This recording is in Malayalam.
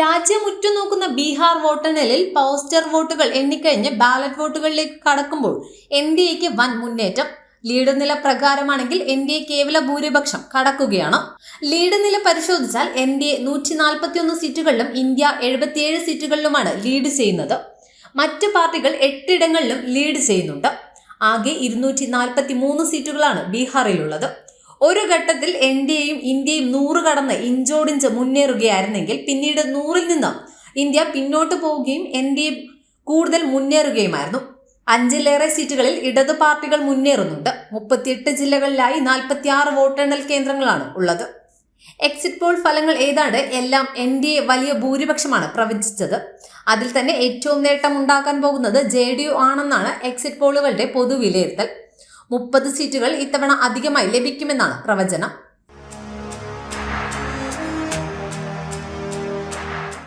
രാജ്യം ഉറ്റുനോക്കുന്ന ബീഹാർ വോട്ടെണ്ണലിൽ പോസ്റ്റർ വോട്ടുകൾ എണ്ണിക്കഴിഞ്ഞ് ബാലറ്റ് വോട്ടുകളിലേക്ക് കടക്കുമ്പോൾ എൻ ഡി എക്ക് വൻ മുന്നേറ്റം. ലീഡ് നില പ്രകാരമാണെങ്കിൽ എൻ ഡി എ കേവല ഭൂരിപക്ഷം കടക്കുകയാണ്. ലീഡ് നില പരിശോധിച്ചാൽ എൻ ഡി എ നൂറ്റി നാൽപ്പത്തിയൊന്ന് സീറ്റുകളിലും ഇന്ത്യ എഴുപത്തിയേഴ് സീറ്റുകളിലുമാണ് ലീഡ് ചെയ്യുന്നത്. മറ്റ് പാർട്ടികൾ എട്ടിടങ്ങളിലും ലീഡ് ചെയ്യുന്നുണ്ട്. ആകെ ഇരുന്നൂറ്റി നാൽപ്പത്തി മൂന്ന് സീറ്റുകളാണ് ബീഹാറിലുള്ളത്. ഒരു ഘട്ടത്തിൽ എൻ ഡി എയും ഇന്ത്യയും നൂറ് കടന്ന് ഇഞ്ചോടിഞ്ച് മുന്നേറുകയായിരുന്നെങ്കിൽ പിന്നീട് നൂറിൽ നിന്ന് ഇന്ത്യ പിന്നോട്ട് പോവുകയും എൻ ഡി എ കൂടുതൽ മുന്നേറുകയുമായിരുന്നു. അഞ്ചിലേറെ സീറ്റുകളിൽ ഇടത് പാർട്ടികൾ മുന്നേറുന്നുണ്ട്. മുപ്പത്തിയെട്ട് ജില്ലകളിലായി നാൽപ്പത്തി ആറ് വോട്ടെണ്ണൽ കേന്ദ്രങ്ങളാണ് ഉള്ളത്. എക്സിറ്റ് പോൾ ഫലങ്ങൾ ഏതാണ്ട് എല്ലാം എൻ ഡി എ വലിയ ഭൂരിപക്ഷമാണ് പ്രവചിച്ചത്. അതിൽ തന്നെ ഏറ്റവും നേട്ടം ഉണ്ടാക്കാൻ പോകുന്നത് ജെ ഡി യു ആണെന്നാണ് എക്സിറ്റ് പോളുകളുടെ പൊതുവിലയിരുത്തൽ. മുപ്പത് സീറ്റുകൾ ഇത്തവണ അധികമായി ലഭിക്കുമെന്നാണ് പ്രവചനം.